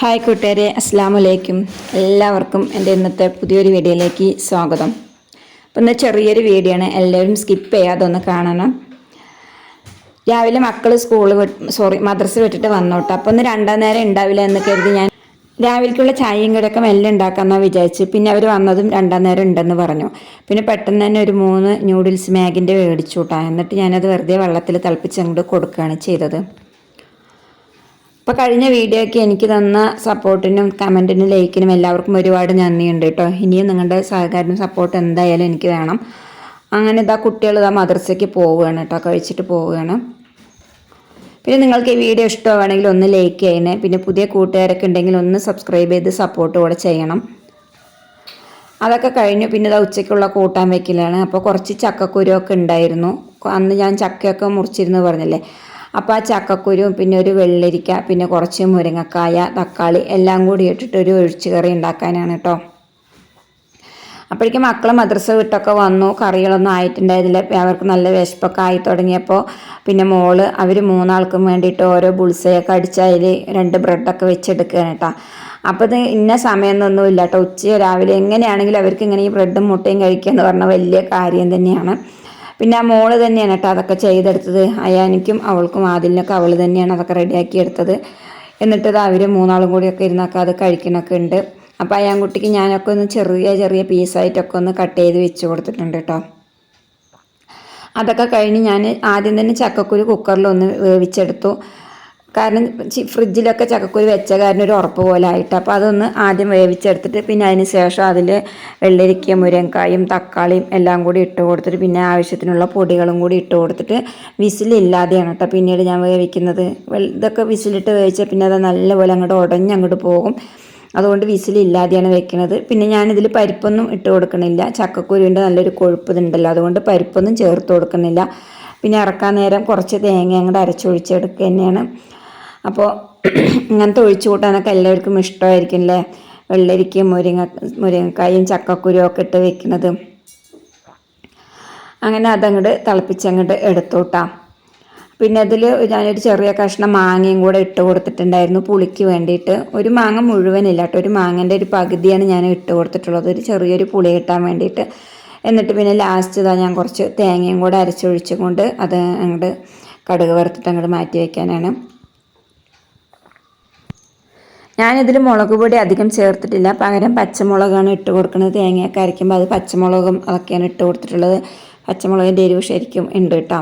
Hi കൂട്ടുകാരെ അസ്സാം വലൈക്കും എല്ലാവർക്കും എന്റെ ഇന്നത്തെ പുതിയൊരു വീഡിയോയിലേക്ക് സ്വാഗതം. അപ്പം ഇന്ന് ചെറിയൊരു വീഡിയോ ആണ് എല്ലാവരും സ്കിപ്പ് ചെയ്യാതെ ഒന്ന് കാണണം. രാവിലെ മക്കൾ സ്കൂൾ സോറി മദ്രസ വിട്ടിട്ട് വന്നോട്ടെ. അപ്പോൾ ഒന്ന് രണ്ടാം നേരം ഉണ്ടാവില്ല എന്ന് കരുതി ഞാൻ രാവിലേക്കുള്ള ചായയും കിടക്കം എല്ലാം ഉണ്ടാക്കാമെന്നാണ് വിചാരിച്ച് പിന്നെ അവർ വന്നതും രണ്ടാം നേരം ഉണ്ടെന്ന് പറഞ്ഞു. പിന്നെ പെട്ടെന്ന് തന്നെ ഒരു മൂന്ന് ന്യൂഡിൽസ് മാഗിന്റെ മേടിച്ചു കൂട്ടാ. എന്നിട്ട് ഞാനത് വെറുതെ വെള്ളത്തിൽ തിളപ്പിച്ച് അങ്ങോട്ട് കൊടുക്കുകയാണ് ചെയ്തത്. അപ്പോൾ കഴിഞ്ഞ വീഡിയോയ്ക്ക് എനിക്ക് തന്ന സപ്പോർട്ടിനും കമന്റിനും ലൈക്കിനും എല്ലാവർക്കും ഒരുപാട് നന്ദിയുണ്ട് കേട്ടോ. ഇനിയും നിങ്ങളുടെ സഹകാരം സപ്പോർട്ട് എന്തായാലും എനിക്ക് വേണം. അങ്ങനെ ഇതാ കുട്ടികൾ ഇതാ മദ്രസയ്ക്ക് പോവുകയാണ് കേട്ടോ. കഴിച്ചിട്ട് പോവുകയാണ്. പിന്നെ നിങ്ങൾക്ക് ഈ വീഡിയോ ഇഷ്ടമാണെങ്കിൽ ഒന്ന് ലൈക്ക് ചെയ്യണേ. പിന്നെ പുതിയ കൂട്ടുകാരൊക്കെ ഉണ്ടെങ്കിൽ ഒന്ന് സബ്സ്ക്രൈബ് ചെയ്ത് സപ്പോർട്ട് കൂടെ ചെയ്യണം. അതൊക്കെ കഴിഞ്ഞു. പിന്നെ ഇതാ ഉച്ചയ്ക്കുള്ള കൂട്ടാൻ വെക്കലാണ്. അപ്പോൾ കുറച്ച് ചക്കക്കുരുവൊക്കെ ഉണ്ടായിരുന്നു. അന്ന് ഞാൻ ചക്കയൊക്കെ മുറിച്ചിരുന്നു പറഞ്ഞല്ലേ. അപ്പോൾ ആ ചക്കക്കുരും പിന്നെ ഒരു വെള്ളരിക്ക പിന്നെ കുറച്ച് മുരിങ്ങക്കായ തക്കാളി എല്ലാം കൂടി ഇട്ടിട്ട് ഒരു ഒഴിച്ചു കറി ഉണ്ടാക്കാനാണ് കേട്ടോ അപ്പോഴേക്കും മക്കൾ മദ്രസ വിട്ടൊക്കെ വന്നു. കറികളൊന്നും ആയിട്ടുണ്ടായിരുന്നില്ല. അവർക്ക് നല്ല വിശപ്പൊക്കെ ആയി തുടങ്ങിയപ്പോൾ പിന്നെ മോൾ അവർ മൂന്നാൾക്കും വേണ്ടിയിട്ട് ഓരോ ബുൾസയൊക്കെ അടിച്ച് അതിൽ രണ്ട് ബ്രെഡൊക്കെ വെച്ചെടുക്കുകയാണ് കേട്ടോ അപ്പോൾ ഇത് ഇന്ന സമയമൊന്നും ഇല്ല കേട്ടോ ഉച്ച രാവിലെ എങ്ങനെയാണെങ്കിലും അവർക്ക് ഇങ്ങനെ ഈ ബ്രെഡും മുട്ടയും കഴിക്കുക എന്ന് പറഞ്ഞാൽ വലിയ കാര്യം തന്നെയാണ്. പിന്നെ ആ മോൾ തന്നെയാണ് കേട്ടോ അതൊക്കെ ചെയ്തെടുത്തത്. അയാനിക്കും അവൾക്കും ആദിലിനൊക്കെ അവൾ തന്നെയാണ് അതൊക്കെ റെഡിയാക്കി എടുത്തത്. എന്നിട്ടത് അവർ മൂന്നാളും കൂടിയൊക്കെ ഇരുന്നൊക്കെ അത് കഴിക്കണമൊക്കെ ഉണ്ട്. അപ്പോൾ അയാൻകുട്ടിക്ക് ഞാനൊക്കെ ഒന്ന് ചെറിയ ചെറിയ പീസായിട്ടൊക്കെ ഒന്ന് കട്ട് ചെയ്ത് വെച്ച് കൊടുത്തിട്ടുണ്ട് കേട്ടോ. അതൊക്കെ കഴിഞ്ഞ് ഞാൻ ആദ്യം തന്നെ ചക്കക്കുരു കുക്കറിലൊന്ന് വേവിച്ചെടുത്തു. കാരണം ഫ്രിഡ്ജിലൊക്കെ ചക്കക്കുരു വെച്ച കാരണം ഒരു ഉറപ്പ് പോലെ ആയിട്ട്. അപ്പോൾ അതൊന്ന് ആദ്യം വേവിച്ചെടുത്തിട്ട് പിന്നെ അതിന് ശേഷം അതിൽ വെള്ളരിക്ക മുരങ്കായും തക്കാളിയും എല്ലാം കൂടി ഇട്ട് കൊടുത്തിട്ട് പിന്നെ ആവശ്യത്തിനുള്ള പൊടികളും കൂടി ഇട്ട് കൊടുത്തിട്ട് വിസിലില്ലാതെയാണ് കേട്ടോ പിന്നീട് ഞാൻ വേവിക്കുന്നത്. ഇതൊക്കെ വിസിലിട്ട് വേവിച്ചാൽ പിന്നെ അത് നല്ലപോലെ അങ്ങോട്ട് ഉടഞ്ഞ് അങ്ങോട്ട് പോകും. അതുകൊണ്ട് വിസിലില്ലാതെയാണ് വെക്കുന്നത്. പിന്നെ ഞാനിതിൽ പരിപ്പൊന്നും ഇട്ട് കൊടുക്കണില്ല. ചക്കക്കുരുവിന്റെ നല്ലൊരു കൊഴുപ്പ് ഇതുണ്ടല്ലോ അതുകൊണ്ട് പരിപ്പൊന്നും ചേർത്ത് കൊടുക്കുന്നില്ല പിന്നെ ഇറക്കാൻ നേരം കുറച്ച് തേങ്ങ അങ്ങോട്ട് അരച്ചൊഴിച്ചെടുക്കുക തന്നെയാണ്. അപ്പോൾ ഇങ്ങനത്തെ ഒഴിച്ചു കൂട്ടാനൊക്കെ എല്ലാവർക്കും ഇഷ്ടമായിരിക്കും അല്ലേ വെള്ളരിക്കയും മുരിങ്ങ മുരിങ്ങക്കായും ചക്കക്കുരുവും ഒക്കെ ഇട്ട് വെക്കുന്നത്. അങ്ങനെ അതങ്ങോട്ട് തിളപ്പിച്ചങ്ങോട്ട് എടുത്തോട്ടാം. പിന്നെ അതിൽ ഞാനൊരു ചെറിയ കഷ്ണം മാങ്ങയും കൂടെ ഇട്ട് കൊടുത്തിട്ടുണ്ടായിരുന്നു പുളിക്ക് വേണ്ടിയിട്ട്. ഒരു മാങ്ങ മുഴുവനില്ല കേട്ടോ. ഒരു മാങ്ങേന്റെ ഒരു പകുതിയാണ് ഞാൻ ഇട്ട് കൊടുത്തിട്ടുള്ളത്. ഒരു ചെറിയൊരു പുളി കിട്ടാൻ വേണ്ടിയിട്ട്. എന്നിട്ട് പിന്നെ ലാസ്റ്റ് ഇതാ ഞാൻ കുറച്ച് തേങ്ങയും കൂടെ അരച്ചൊഴിച്ചുകൊണ്ട് അത് അങ്ങോട്ട് കടുക് വറുത്തിട്ട് അങ്ങോട്ട് മാറ്റി വയ്ക്കാനാണ് ഞാനിതിൽ മുളക് പൊടി അധികം ചേർത്തിട്ടില്ല. പകരം പച്ചമുളകാണ് ഇട്ട് കൊടുക്കുന്നത്. തേങ്ങയൊക്കെ അരയ്ക്കുമ്പോൾ അത് പച്ചമുളകും അതൊക്കെയാണ് ഇട്ട് കൊടുത്തിട്ടുള്ളത്. പച്ചമുളകിന്റെ എരിവ് ശരിക്കും ഉണ്ട് കേട്ടോ.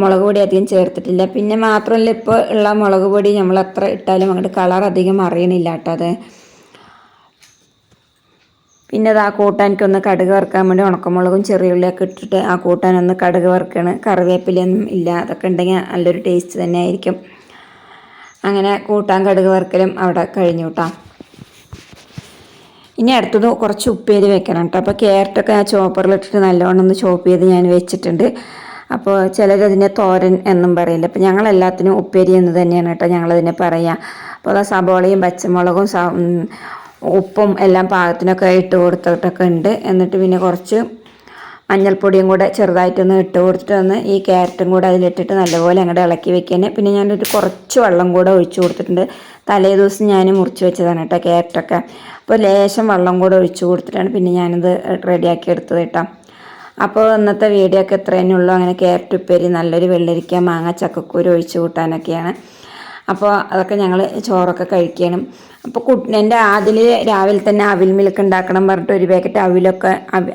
മുളക് പൊടി അധികം ചേർത്തിട്ടില്ല. പിന്നെ മാത്രമല്ല ഇപ്പോൾ ഉള്ള മുളക് പൊടി നമ്മൾ എത്ര ഇട്ടാലും അങ്ങോട്ട് കളർ അധികം അറിയണില്ല കേട്ടോ അത്. പിന്നെ അത് ആ കൂട്ടാനിക്കൊന്ന് കടുക് വറുക്കാൻ വേണ്ടി ഉണക്കമുളകും ചെറിയുള്ളിയൊക്കെ ഇട്ടിട്ട് ആ കൂട്ടാനൊന്ന് കടുക് വറുക്കണം. കറിവേപ്പിലൊന്നും ഇല്ല. അതൊക്കെ ഉണ്ടെങ്കിൽ നല്ലൊരു ടേസ്റ്റ് തന്നെ ആയിരിക്കും. അങ്ങനെ കൂട്ടാൻ കടുക് വറുക്കലും അവിടെ കഴിഞ്ഞു കേട്ടോ ഇനി അടുത്തത് കുറച്ച് ഉപ്പേരി വെക്കണം കേട്ടോ അപ്പോൾ ക്യാരറ്റൊക്കെ ആ ചോപ്പറിലിട്ടിട്ട് നല്ലോണം ഒന്ന് ചോപ്പ് ചെയ്ത് ഞാൻ വെച്ചിട്ടുണ്ട്. അപ്പോൾ ചിലരതിനെ തോരൻ എന്നും പറയില്ല. അപ്പോൾ ഞങ്ങളെല്ലാത്തിനും ഉപ്പേരി എന്ന് തന്നെയാണ് കേട്ടോ ഞങ്ങളതിനെ പറയുക അപ്പോൾ അത് സബോളയും പച്ചമുളകും ഉപ്പും എല്ലാം പാകത്തിനൊക്കെ ഇട്ട് കൊടുത്തിട്ടൊക്കെ ഉണ്ട്. എന്നിട്ട് പിന്നെ കുറച്ച് മഞ്ഞൾപ്പൊടിയും കൂടെ ചെറുതായിട്ടൊന്ന് ഇട്ട് കൊടുത്തിട്ട് ഒന്ന് ഈ ക്യാരറ്റും കൂടെ അതിലിട്ടിട്ട് നല്ലപോലെ അങ്ങോട്ട് ഇളക്കി വെക്കാൻ പിന്നെ ഞാനൊരു കുറച്ച് വെള്ളം കൂടെ ഒഴിച്ചു കൊടുത്തിട്ടുണ്ട്. തലേ ദിവസം ഞാൻ മുറിച്ച് വെച്ചതാണ് കേട്ടോ ക്യാരറ്റൊക്കെ. അപ്പോൾ ലേശം വെള്ളം കൂടെ ഒഴിച്ചു കൊടുത്തിട്ടാണ് പിന്നെ ഞാനിത് റെഡിയാക്കി എടുത്തത് കേട്ടോ. അപ്പോൾ ഇന്നത്തെ വീഡിയോ ഒക്കെ ഇത്രയേ ഉള്ളൂ. അങ്ങനെ ക്യാരറ്റ് ഉപ്പേരി നല്ലൊരു വെള്ളരിക്ക മാങ്ങ ചക്കക്കൂര് ഒഴിച്ചു കൂട്ടാനൊക്കെയാണ്. അപ്പോൾ അതൊക്കെ ഞങ്ങൾ ചോറൊക്കെ കഴിക്കണം. അപ്പോൾ കുട്ടി എന്റെ ആദിൽ രാവിലെ തന്നെ അവിൽ മിൽക്ക് ഉണ്ടാക്കണം പറഞ്ഞിട്ട് ഒരു പാക്കറ്റ് അവിലൊക്കെ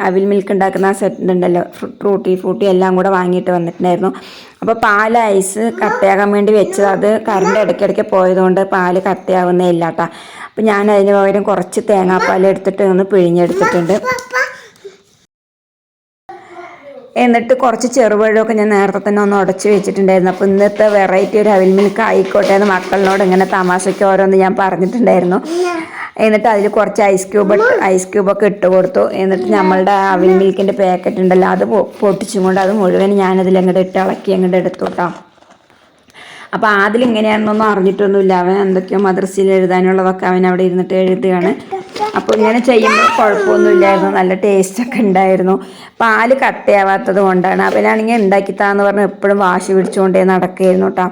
അവിൽ മിൽക്ക് ഉണ്ടാക്കുന്ന സെറ്റ് ഉണ്ടല്ലോ ഫ്രൂട്ടി ഫ്രൂട്ടി എല്ലാം കൂടെ വാങ്ങിയിട്ട് വന്നിട്ടുണ്ടായിരുന്നു. അപ്പോൾ പാൽ ഐസ് കട്ടയാകാൻ വേണ്ടി വെച്ചത്. അത് കറണ്ട് ഇടയ്ക്കിടയ്ക്ക് പോയതുകൊണ്ട് പാൽ കട്ടയാവുന്നേ ഇല്ലാട്ടാ. അപ്പോൾ ഞാൻ അതിന് പകരം കുറച്ച് തേങ്ങാപ്പാൽ എടുത്തിട്ട് ഒന്ന് പിഴിഞ്ഞെടുത്തിട്ടുണ്ട്. എന്നിട്ട് കുറച്ച് ചെറുപഴമൊക്കെ ഞാൻ നേരത്തെ തന്നെ ഒന്ന് ഉടച്ച് വെച്ചിട്ടുണ്ടായിരുന്നു. അപ്പോൾ ഇന്നത്തെ വെറൈറ്റി ഒരു അവിൽ മിൽക്ക് ആയിക്കോട്ടെ എന്ന് മക്കളിനോട് ഇങ്ങനെ തമാശയ്ക്ക് ഓരോന്ന് ഞാൻ പറഞ്ഞിട്ടുണ്ടായിരുന്നു. എന്നിട്ട് അതിൽ കുറച്ച് ഐസ് ക്യൂബ് ഐസ് ക്യൂബൊക്കെ ഇട്ട് കൊടുത്തു. എന്നിട്ട് നമ്മളുടെ അവിൽ മിൽക്കിന്റെ പാക്കറ്റ് ഉണ്ടല്ലോ അത് പൊട്ടിച്ചും കൊണ്ട് അത് മുഴുവൻ ഞാനതിൽ അങ്ങോട്ട് ഇട്ട് ഇളക്കി അങ്ങോട്ട് എടുത്തു കേട്ടോ അപ്പോൾ ആദ്യം ഇങ്ങനെയാണെന്നൊന്നും അറിഞ്ഞിട്ടൊന്നുമില്ല. അവൻ എന്തൊക്കെയോ മദ്രസയിൽ എഴുതാനുള്ളതൊക്കെ അവൻ അവിടെ ഇരുന്നിട്ട് എഴുതുകയാണ്. അപ്പോൾ ഇങ്ങനെ ചെയ്യുമ്പോൾ കുഴപ്പമൊന്നുമില്ലായിരുന്നു നല്ല ടേസ്റ്റൊക്കെ ഉണ്ടായിരുന്നു. പാൽ കട്ടയാവാത്തത് കൊണ്ടാണ്. അവനാണെങ്കിൽ ഉണ്ടാക്കിത്താന്ന് പറഞ്ഞ് എപ്പോഴും വാശി പിടിച്ചുകൊണ്ടേ നടക്കുകയായിരുന്നു കേട്ടോ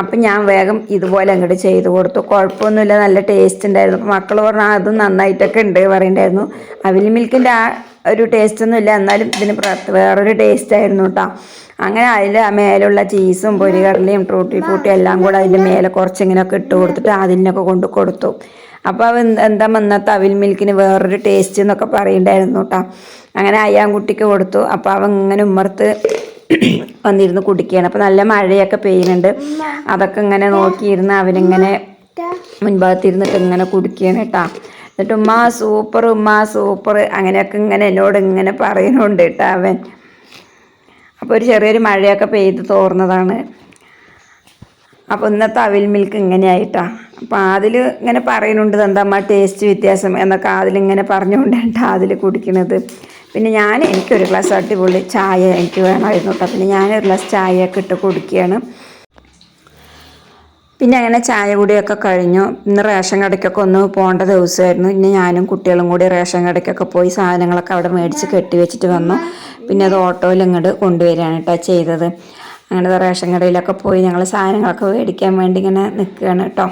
അപ്പം ഞാൻ വേഗം ഇതുപോലെ അങ്ങോട്ട് ചെയ്ത് കൊടുത്തു. കുഴപ്പമൊന്നുമില്ല. നല്ല ടേസ്റ്റ് ഉണ്ടായിരുന്നു. അപ്പം മക്കൾ പറഞ്ഞാൽ അതും നന്നായിട്ടൊക്കെ ഉണ്ട് പറയുന്നുണ്ടായിരുന്നു അവിൽ മിൽക്കിന്റെ ആ ഒരു ടേസ്റ്റ് ഒന്നുമില്ല എന്നാലും ഇതിന് വേറൊരു ടേസ്റ്റ് ആയിരുന്നു കേട്ടോ അങ്ങനെ അതിൽ മേലുള്ള ചീസും പൊരികടലയും ട്രൂട്ടി ഫ്രൂട്ടി എല്ലാം കൂടെ അതിന്റെ മേലെ കുറച്ചിങ്ങനെയൊക്കെ ഇട്ട് കൊടുത്തിട്ട് അതിനൊക്കെ കൊണ്ട് കൊടുത്തു. അപ്പോൾ അവ എന്ത് വന്നത്തെ അവിൽ മിൽക്കിന് വേറൊരു ടേസ്റ്റ് എന്നൊക്കെ പറയണ്ടായിരുന്നു കേട്ടോ അങ്ങനെ അയ്യാൻകുട്ടിക്ക് കൊടുത്തു. അപ്പോൾ അവൻ ഇങ്ങനെ ഉമ്മർത്ത് വന്നിരുന്ന് കുടിക്കുകയാണ് അപ്പോൾ നല്ല മഴയൊക്കെ പെയ്യുന്നുണ്ട്. അതൊക്കെ ഇങ്ങനെ നോക്കിയിരുന്ന് അവനിങ്ങനെ മുൻഭാഗത്തിരുന്നിട്ട് ഇങ്ങനെ കുടിക്കുകയാണ് കേട്ടോ എന്നിട്ട് ഉമ്മ സൂപ്പർ ഉമ്മ സൂപ്പർ അങ്ങനെയൊക്കെ ഇങ്ങനെ എന്നോട് ഇങ്ങനെ പറയുന്നുണ്ട് കേട്ടോ അവൻ. അപ്പോൾ ഒരു ചെറിയൊരു മഴയൊക്കെ പെയ്ത് തോർന്നതാണ്. അപ്പോൾ ഇന്നത്തെ അവിൽ മിൽക്ക് ഇങ്ങനെയായിട്ടാ അപ്പോൾ അതിൽ ഇങ്ങനെ പറയുന്നുണ്ട് എന്താ ടേസ്റ്റ് വ്യത്യാസം എന്നൊക്കെ അതിലിങ്ങനെ പറഞ്ഞുകൊണ്ടാണ് അതിൽ കുടിക്കുന്നത് പിന്നെ ഞാൻ എനിക്കൊരു ഗ്ലാസ് അടിപൊളി ചായ എനിക്ക് വേണമായിരുന്നു കേട്ടോ പിന്നെ ഞാനൊരു ഗ്ലാസ് ചായയൊക്കെ ഇട്ട് കുടിക്കുകയാണ്. പിന്നെ അങ്ങനെ ചായ കൂടിയൊക്കെ കഴിഞ്ഞു. ഇന്ന് റേഷൻ കടയ്ക്കൊക്കെ ഒന്ന് പോകേണ്ട ദിവസമായിരുന്നു. ഇന്ന് ഞാനും കുട്ടികളും കൂടി റേഷൻ കടയ്ക്കൊക്കെ പോയി സാധനങ്ങളൊക്കെ അവിടെ മേടിച്ച് കെട്ടി വെച്ചിട്ട് വന്നു. പിന്നെ അത് ഓട്ടോയിൽ ഇങ്ങോട്ട് കൊണ്ടുവരികയാണ് കേട്ടോ ചെയ്തത്. അങ്ങനെ റേഷൻ കടയിലൊക്കെ പോയി ഞങ്ങൾ സാധനങ്ങളൊക്കെ മേടിക്കാൻ വേണ്ടി ഇങ്ങനെ നിൽക്കുകയാണ് കേട്ടോ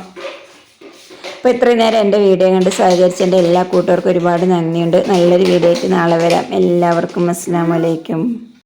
അപ്പോൾ ഇത്രയും നേരം എന്റെ വീഡിയോ കണ്ട് സഹകരിച്ച എന്റെ എല്ലാ കൂട്ടുകാർക്കും ഒരുപാട് നന്ദിയുണ്ട്. നല്ലൊരു വീഡിയോ ആയിട്ട് നാളെ വരാം. എല്ലാവർക്കും അസ്സാം വലൈക്കും